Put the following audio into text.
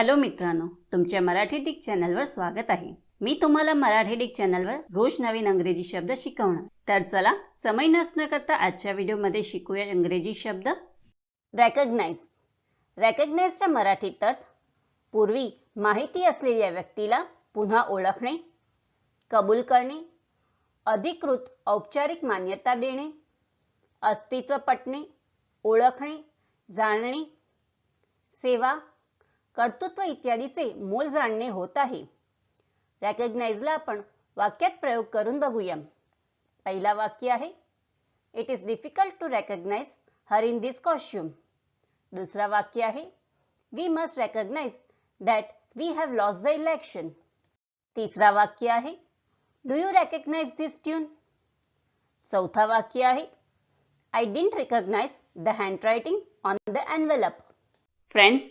Hello मित्रांनो तुमच्या Marathi Dick चॅनलवर स्वागत आहे. मी तुम्हाला मराठी डिक चॅनलवर रोज नवीन अंग्रेजी शब्द शिकवणार. तर चला समय नसणं करता आजच्या व्हिडिओमध्ये शिकूया इंग्रजी शब्द. रेकग्नाइज रेकग्नाइजच्या मराठीत अर्थ पूर्वी माहिती असलेल्या व्यक्तीला पुन्हा ओळखणे कबूल करणे अधिकृत औपचारिक मान्यता देणे अस्तित्व पटणे ओळखणे जाणणे सेवा कर्तृत्व इत्यादीचे मोल जाणणे होत आहे. रॅकग्नाइजला आपण वाक्यात प्रयोग करून बघूया. पहिला वाक्य आहे it is difficult to recognise her in this costume दुसरा वाक्य आहे we must recognise that we have lost the election तिसरा वाक्य आहे do you recognise this tune चौथा वाक्य आहे I didn't recognise the handwriting on the envelope friends